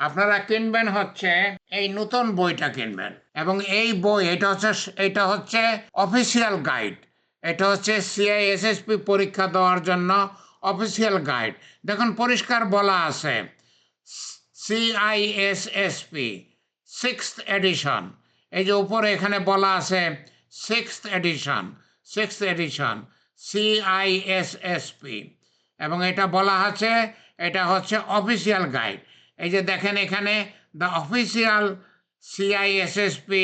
আপনারা কিনবেন হচ্ছে এই নতুন বইটা কিনবেন। এবং এই বই, এটা হচ্ছে এটা হচ্ছে অফিসিয়াল গাইড এটা হচ্ছে সিআইএসএসপি পরীক্ষা দেওয়ার জন্য অফিসিয়াল গাইড দেখুন, পরিষ্কার বলা আছে। সিআইএসএসপি সিক্স এডিশন এই যে উপরে এখানে বলা আছে six edition six edition CISSP এবং এটা বলা আছে, এটা হচ্ছে অফিসিয়াল গাইড এই যে দেখেন এখানে the official CISSP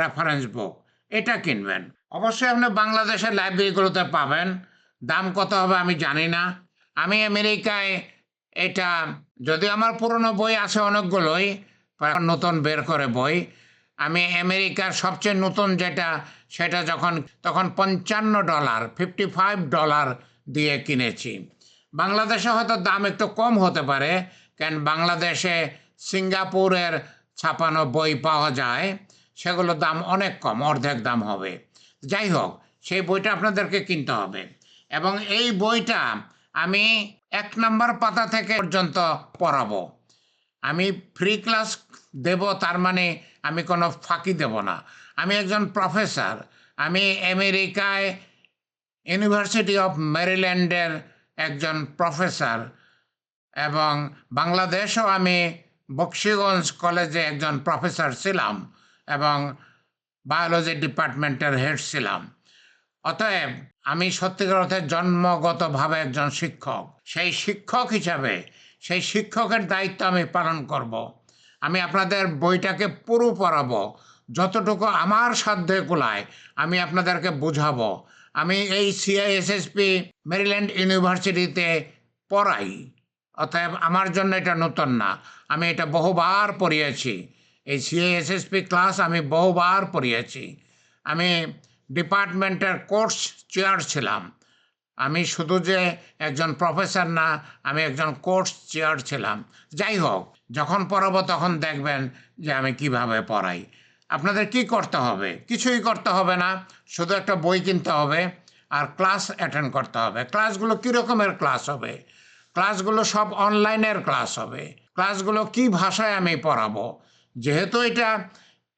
reference book এটা কিনবেন। অবশ্যই আপনি বাংলাদেশের লাইব্রেরিগুলোতে পাবেন। দাম কত হবে আমি জানি না। আমি আমেরিকায় এটা যদি আমার পুরনো বই আছে অনেকগুলোই নতুন বের করে বই। আমি আমেরিকার সবচেয়ে নতুন যেটা, সেটা যখন, তখন পঞ্চান্ন ডলার ফিফটি ফাইভ ডলার দিয়ে কিনেছি। বাংলাদেশে হয়তো দাম একটু কম হতে পারে কেন বাংলাদেশে সিঙ্গাপুরের ছাপানো বই পাওয়া যায়, সেগুলোর দাম অনেক কম, অর্ধেক দাম হবে। যাই হোক, সেই বইটা আপনাদেরকে কিনতে হবে। এবং এই বইটা আমি এক নম্বর পাতা থেকে পর্যন্ত পড়াবো। আমি ফ্রি ক্লাস দেব, তার মানে আমি কোনো ফাঁকি দেব না। আমি একজন প্রফেসর। আমি আমেরিকায় ইউনিভার্সিটি অফ মেরিল্যান্ডের একজন প্রফেসর। এবং বাংলাদেশও আমি বক্সিগঞ্জ কলেজে একজন প্রফেসর ছিলাম এবং বায়োলজি ডিপার্টমেন্টের হেড ছিলাম। অতএব আমি সত্যিকার অর্থে জন্মগতভাবে একজন শিক্ষক। সেই শিক্ষক হিসাবে, সেই শিক্ষকের দায়িত্ব আমি পালন করব। আমি আপনাদের বইটাকে পুরো পড়াবো। যতটুকু আমার সাধ্যে কুলায় আমি আপনাদেরকে বুঝাবো। আমি এই সিআইএসএসপি মেরিল্যান্ড ইউনিভার্সিটিতে পড়াই। অতএব আমার জন্য এটা নতুন না। আমি এটা বহুবার পড়িয়েছি। এই সিএএসএসপি ক্লাস আমি বহুবার পড়িয়েছি। আমি ডিপার্টমেন্টের কোর্স চেয়ার ছিলাম। আমি শুধু যে একজন প্রফেসর না, আমি একজন কোর্স চেয়ার ছিলাম। যাই হোক, যখন পড়াবো তখন দেখবেন যে আমি কীভাবে পড়াই। আপনাদের কি করতে হবে? কিছুই করতে হবে না। শুধু একটা বই কিনতে হবে আর ক্লাস অ্যাটেন্ড করতে হবে। ক্লাসগুলো কী রকমের ক্লাস হবে? ক্লাসগুলো সব অনলাইনের ক্লাস হবে। ক্লাসগুলো কি ভাষায় আমি পড়াবো? যেহেতু এটা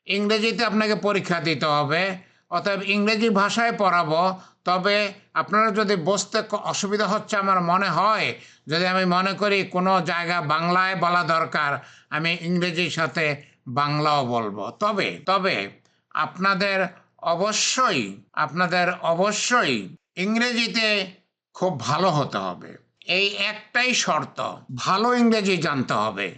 ইংরেজিতে আপনাকে পরীক্ষা দিতে হবে, অতএব ইংরেজি ভাষায় পড়াবো। তবে আপনারা যদি বসতে অসুবিধা হচ্ছে আমার মনে হয়, যদি আমি মনে করি কোনো জায়গা বাংলায় বলা দরকার, আমি ইংরেজির সাথে বাংলাও বলব। তবে তবে আপনাদের অবশ্যই আপনাদের অবশ্যই ইংরেজিতে খুব ভালো হতে হবে। এই একটাই শর্ত ভালো ইংরেজি জানতে হবে।